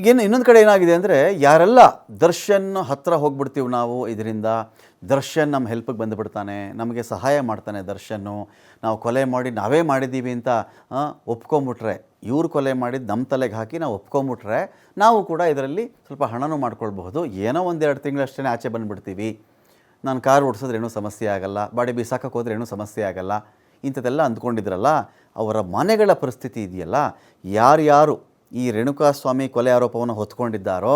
ಈಗೇನು ಇನ್ನೊಂದು ಕಡೆ ಏನಾಗಿದೆ ಅಂದರೆ ಯಾರೆಲ್ಲ ದರ್ಶನ್ ಹತ್ತಿರ ಹೋಗ್ಬಿಡ್ತೀವಿ ನಾವು ಇದರಿಂದ, ದರ್ಶನ್ ನಮ್ಮ ಹೆಲ್ಪಿಗೆ ಬಂದುಬಿಡ್ತಾನೆ, ನಮಗೆ ಸಹಾಯ ಮಾಡ್ತಾನೆ ದರ್ಶನ್ನು, ನಾವು ಕೊಲೆ ಮಾಡಿ ನಾವೇ ಮಾಡಿದ್ದೀವಿ ಅಂತ ಒಪ್ಕೊಂಬಿಟ್ರೆ, ಇವ್ರು ಕೊಲೆ ಮಾಡಿದ್ದು ನಮ್ಮ ತಲೆಗೆ ಹಾಕಿ ನಾವು ಒಪ್ಕೊಂಬಿಟ್ರೆ, ನಾವು ಕೂಡ ಇದರಲ್ಲಿ ಸ್ವಲ್ಪ ಹಣನೂ ಮಾಡ್ಕೊಳ್ಬಹುದು. ಏನೋ ಒಂದೆರಡು ತಿಂಗಳಷ್ಟೇ ಆಚೆ ಬಂದುಬಿಡ್ತೀವಿ. ನಾನು ಕಾರ್ ಓಡಿಸಿದ್ರೆ ಏನೂ ಸಮಸ್ಯೆ ಆಗಲ್ಲ, ಬಾಡಿ ಬಿಸಾಕಕ್ಕೆ ಹೋದ್ರೆ ಏನೂ ಸಮಸ್ಯೆ ಆಗಲ್ಲ, ಇಂಥದ್ದೆಲ್ಲ ಅಂದ್ಕೊಂಡಿದ್ರಲ್ಲ, ಅವರ ಮನೆಗಳ ಪರಿಸ್ಥಿತಿ ಇದೆಯಲ್ಲ, ಯಾರ್ಯಾರು ಈ ರೇಣುಕಾಸ್ವಾಮಿ ಕೊಲೆ ಆರೋಪವನ್ನು ಹೊತ್ಕೊಂಡಿದ್ದಾರೋ,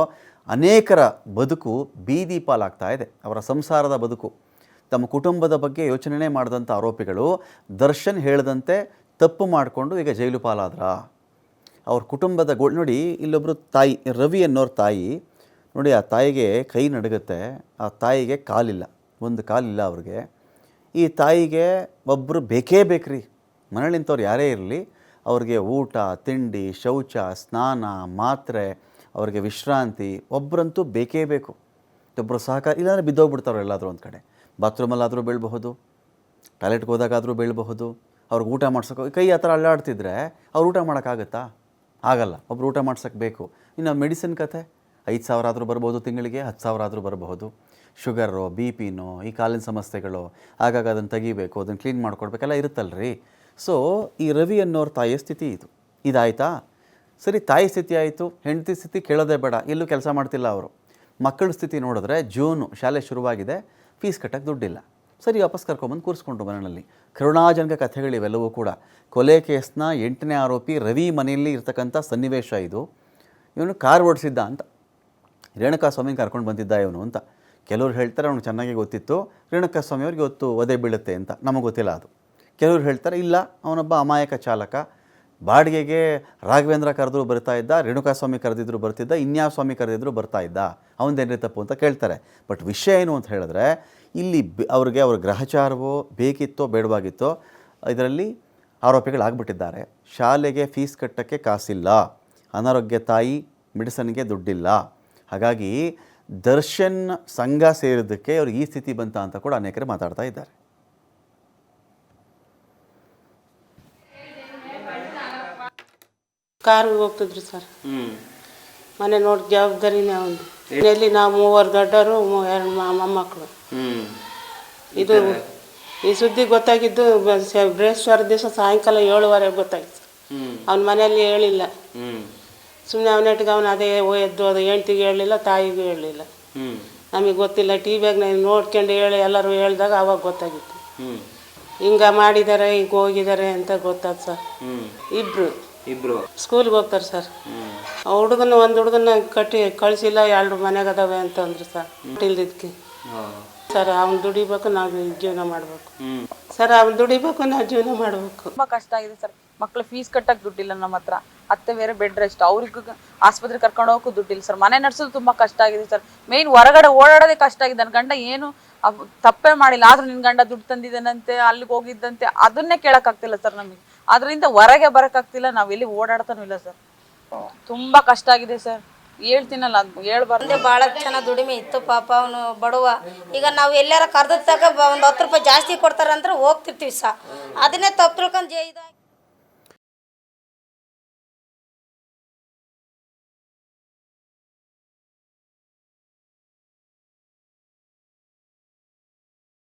ಅನೇಕರ ಬದುಕು ಬೀದಿ ಪಾಲಾಗ್ತಾ ಇದೆ. ಅವರ ಸಂಸಾರದ ಬದುಕು. ತಮ್ಮ ಕುಟುಂಬದ ಬಗ್ಗೆ ಯೋಚನೆ ಮಾಡಿದಂಥ ಆರೋಪಿಗಳು ದರ್ಶನ್ ಹೇಳದಂತೆ ತಪ್ಪು ಮಾಡಿಕೊಂಡು ಈಗ ಜೈಲು ಪಾಲಾದ್ರ? ಅವ್ರ ಕುಟುಂಬದ ಗೋ, ನೋಡಿ ಇಲ್ಲೊಬ್ಬರು ತಾಯಿ, ರವಿ ಅನ್ನೋರ ತಾಯಿ, ನೋಡಿ, ಆ ತಾಯಿಗೆ ಕೈ ನಡುಗುತ್ತೆ, ಆ ತಾಯಿಗೆ ಕಾಲಿಲ್ಲ, ಒಂದು ಕಾಲಿಲ್ಲ ಅವ್ರಿಗೆ. ಈ ತಾಯಿಗೆ ಒಬ್ಬರು ಬೇಕೇ ಬೇಕ್ರಿ. ಮನೇಲಿಂಥವ್ರು ಯಾರೇ ಇರಲಿ ಅವ್ರಿಗೆ ಊಟ, ತಿಂಡಿ, ಶೌಚ, ಸ್ನಾನ, ಮಾತ್ರೆ, ಅವ್ರಿಗೆ ವಿಶ್ರಾಂತಿ ಒಬ್ಬರಂತೂ ಬೇಕೇ ಬೇಕು. ಒಬ್ಬರು ಸಹಕಾರ ಇಲ್ಲಾಂದರೆ ಬಿದ್ದೋಗ್ಬಿಡ್ತಾರೋ ಎಲ್ಲಾದರೂ ಒಂದು ಕಡೆ. ಬಾತ್ರೂಮಲ್ಲಾದರೂ ಬೀಳಬಹುದು, ಟಾಯ್ಲೆಟ್ಗೆ ಹೋದಾಗಾದರೂ ಬೀಳಬಹುದು, ಅವ್ರಿಗೆ ಊಟ ಮಾಡ್ಸೋಕೆ ಕೈ ಆ ಥರ ಅಲ್ಲಾಡ್ತಿದ್ರೆ ಅವ್ರು ಊಟ ಮಾಡೋಕ್ಕಾಗತ್ತಾ? ಆಗಲ್ಲ, ಒಬ್ರು ಊಟ ಮಾಡ್ಸೋಕ್ಕೆ ಬೇಕು. ಇನ್ನು ಮೆಡಿಸಿನ್ ಕತೆ, ಐದು ಸಾವಿರ ಆದರೂ ಬರ್ಬೋದು ತಿಂಗಳಿಗೆ, ಹತ್ತು ಸಾವಿರ ಆದರೂ ಬರಬಹುದು. ಶುಗರು, ಬಿ ಪಿನೋ ಈ ಕಾಲಿನ ಸಮಸ್ಯೆಗಳು, ಆಗಾಗ ಅದನ್ನು ತೆಗಿಬೇಕು, ಅದನ್ನು ಕ್ಲೀನ್ ಮಾಡ್ಕೊಡ್ಬೇಕೆಲ್ಲ ಇರುತ್ತಲ್ರಿ. ಸೊ ಈ ರವಿ ಅನ್ನೋರ ತಾಯಿಯ ಸ್ಥಿತಿ ಇದು. ಇದಾಯ್ತಾ? ಸರಿ, ತಾಯಿ ಸ್ಥಿತಿ ಆಯಿತು, ಹೆಂಡತಿ ಸ್ಥಿತಿ ಕೇಳೋದೇ ಬೇಡ, ಎಲ್ಲೂ ಕೆಲಸ ಮಾಡ್ತಿಲ್ಲ ಅವರು. ಮಕ್ಕಳ ಸ್ಥಿತಿ ನೋಡಿದ್ರೆ ಜೂನು ಶಾಲೆ ಶುರುವಾಗಿದೆ, ಫೀಸ್ ಕಟ್ಟಕ್ಕೆ ದುಡ್ಡಿಲ್ಲ. ಸರಿ, ವಾಪಸ್ ಕರ್ಕೊಂಬಂದು ಕೂರಿಸ್ಕೊಂಡು ಮನೆಯಲ್ಲಿ. ಕರುಣಾಜನಕ ಕಥೆಗಳಿವೆಲ್ಲವೂ ಕೂಡ. ಕೊಲೆ ಕೇಸ್ನ ಎಂಟನೇ ಆರೋಪಿ ರವಿ ಮನೆಯಲ್ಲಿ ಇರ್ತಕ್ಕಂಥ ಸನ್ನಿವೇಶ ಇದು. ಇವನು ಕಾರ್ ಓಡಿಸಿದ್ದ ಅಂತ. ರೇಣುಕಾ ಸ್ವಾಮಿ ಕರ್ಕೊಂಡು ಬಂದಿದ್ದ ಇವನು ಅಂತ. ಕೆಲವರು ಹೇಳ್ತಾರೆ ಅವನು ಚೆನ್ನಾಗಿ ಗೊತ್ತಿತ್ತು. ರೇಣುಕಾ ಸ್ವಾಮಿ ಅವ್ರಿಗೆ ಗೊತ್ತು, ಒದೆ ಬೀಳುತ್ತೆ ಅಂತ. ನಮಗೆ ಗೊತ್ತಿಲ್ಲ ಅದು. ಕೆಲವ್ರು ಹೇಳ್ತಾರೆ, ಇಲ್ಲ, ಅವನೊಬ್ಬ ಅಮಾಯಕ ಚಾಲಕ. ಬಾಡಿಗೆಗೆ ರಾಘವೇಂದ್ರ ಕರೆದ್ರು ಬರ್ತಾ ಇದ್ದ, ರೇಣುಕಾಸ್ವಾಮಿ ಕರೆದಿದ್ರು ಬರ್ತಿದ್ದ, ಇನ್ಯಾವ ಸ್ವಾಮಿ ಕರೆದಿದ್ರು ಬರ್ತಾ ಇದ್ದ. ಅವನದೇನ್ರಿ ತಪ್ಪು ಅಂತ ಕೇಳ್ತಾರೆ. ಬಟ್ ವಿಷಯ ಏನು ಅಂತ ಹೇಳಿದ್ರೆ, ಇಲ್ಲಿ ಅವ್ರಿಗೆ ಅವ್ರ ಗ್ರಹಚಾರವೋ ಬೇಕಿತ್ತೋ ಬೇಡವಾಗಿತ್ತೋ, ಇದರಲ್ಲಿ ಆರೋಪಿಗಳಾಗ್ಬಿಟ್ಟಿದ್ದಾರೆ. ಶಾಲೆಗೆ ಫೀಸ್ ಕಟ್ಟಕ್ಕೆ ಕಾಸಿಲ್ಲ. ಅನಾರೋಗ್ಯ ತಾಯಿ ಮೆಡಿಸನ್ಗೆ ದುಡ್ಡಿಲ್ಲ. ಹಾಗಾಗಿ ದರ್ಶನ್ ಸಂಘ ಸೇರಿದ್ದಕ್ಕೆ ಅವ್ರಿಗೆ ಈ ಸ್ಥಿತಿ ಬಂತ ಅಂತ ಕೂಡ ಅನೇಕರು ಮಾತಾಡ್ತಾ ಇದ್ದಾರೆ. ಕಾರಿಗೆ ಹೋಗ್ತಿದ್ರು ಸರ್. ಮನೆ ನೋಡಿ ಜವಾಬ್ದಾರಿನೇ ಒಂದು ಮನೆಯಲ್ಲಿ ನಾವು ಮೂವರು ದೊಡ್ಡವರು ಮೂ- ಎರಡು ಮ- ಮೊಮ್ಮಕ್ಕಳು ಇದು ಈ ಸುದ್ದಿ ಗೊತ್ತಾಗಿದ್ದು ಬ- ಸ- ದಿವಸ ಸಾಯಂಕಾಲ ಏಳುವರೆಗೆ ಗೊತ್ತಾಗಿತ್ತು ಅವನ ಮನೆಯಲ್ಲಿ ಹೇಳಿಲ್ಲ. ಸುಮ್ಮನೆ ಅವನೆಟ್ಟಿಗೆ ಅವನು ಅದೇ ಎದ್ದು ಅದು ಹೆಂಡ್ತಿಗೆ ಹೇಳಲಿಲ್ಲ ತಾಯಿಗೂ ಹೇಳಲಿಲ್ಲ. ನಮಗೆ ಗೊತ್ತಿಲ್ಲ ಟಿ ವಿಯಾಗ ನಾನು ನೋಡ್ಕೊಂಡು ಹೇಳಿ ಎಲ್ಲರೂ ಹೇಳಿದಾಗ ಅವಾಗ ಗೊತ್ತಾಗಿತ್ತು. ಹಿಂಗೆ ಮಾಡಿದ್ದಾರೆ ಹಿಂಗೆ ಹೋಗಿದ್ದಾರೆ ಅಂತ ಗೊತ್ತಾಯ್ತು ಸರ್. ಇಬ್ರು. ಇಬ್ರು? ಸ್ಕೂಲ್ಗೆ ಹೋಗ್ತಾರೆ ಸರ್ ಆ ಹುಡುಗನ ಒಂದು ಹುಡುಗನ ಕಟ್ಟಿ ಕಳಿಸಿಲ್ಲ ಎರಡು ಮನೆಗೆ ಅದಾವೆ ಅಂತಂದ್ರು ಸರ್ ಇಲ್ದಿದ್ದಕ್ಕೆ ಸರ್ ಅವ್ನು ದುಡಿಬೇಕು ನಾವು ಜೀವನ ಮಾಡಬೇಕು. ಸರ್ ಅವ್ನು ದುಡಿಬೇಕು ನಾವು ಜೀವನ ಮಾಡಬೇಕು. ತುಂಬಾ ಕಷ್ಟ ಆಗಿದೆ ಸರ್ ಮಕ್ಳು ಫೀಸ್ ಕಟ್ಟಕ್ ದುಡ್ಡಿಲ್ಲ ನಮ್ಮ ಹತ್ರ. ಅತ್ತೆ ಬೇರೆ ಬೆಡ್ ರೆಸ್ಟ್ ಅವ್ರಿಗೂ ಆಸ್ಪತ್ರೆ ಕರ್ಕೊಂಡು ಹೋಗಕ್ಕೂ ದುಡ್ಡಿಲ್ಲ ಸರ್ ಮನೆ ನಡೆಸೋದು ತುಂಬಾ ಕಷ್ಟ ಆಗಿದೆ ಸರ್ ಮೇನ್ ಹೊರಗಡೆ ಓಡಾಡೋದೇ ಕಷ್ಟ ಆಗಿದೆ. ನನ್ನ ಗಂಡ ಏನು ತಪ್ಪೇ ಮಾಡಿಲ್ಲ. ಆದ್ರೂ ನಿನ್ ಗಂಡ ದುಡ್ಡು ತಂದಿದ್ದಾನಂತೆ ಅಲ್ಲಿಗೆ ಹೋಗಿದ್ದಂತೆ ಅದನ್ನೇ ಕೇಳಕ್ ಆಗ್ತಿಲ್ಲ ಸರ್ ನಮಗೆ. ಅದರಿಂದ ಹೊರಗೆ ಬರಕ್ಕಾಗ್ತಿಲ್ಲ ನಾವು ಎಲ್ಲಿ ಓಡಾಡ್ತಾನೂ ಇಲ್ಲ ಸರ್. ತುಂಬಾ ಕಷ್ಟ ಆಗಿದೆ ಸರ್. ಹೇಳ್ತೀನಲ್ಲ ಹೇಳ್ಬಾರ್ದು. ಬಹಳ ಭಾಳ ಚೆನ್ನಾಗಿ ದುಡಿಮೆ ಇತ್ತು ಪಾಪ ಅವನು ಬಡವ. ಈಗ ನಾವು ಎಲ್ಲಾರ ಕರ್ದತ್ತಾಗ ಒಂದು ಹತ್ತು ರೂಪಾಯಿ ಜಾಸ್ತಿ ಕೊಡ್ತಾರಂದ್ರೆ ಹೋಗ್ತಿರ್ತೀವಿ ಸಾ. ಅದನ್ನೇ ತಪ್ಪು ತಿಳ್ಕೊಂಡು ಜೆ ಇದಾಗಿ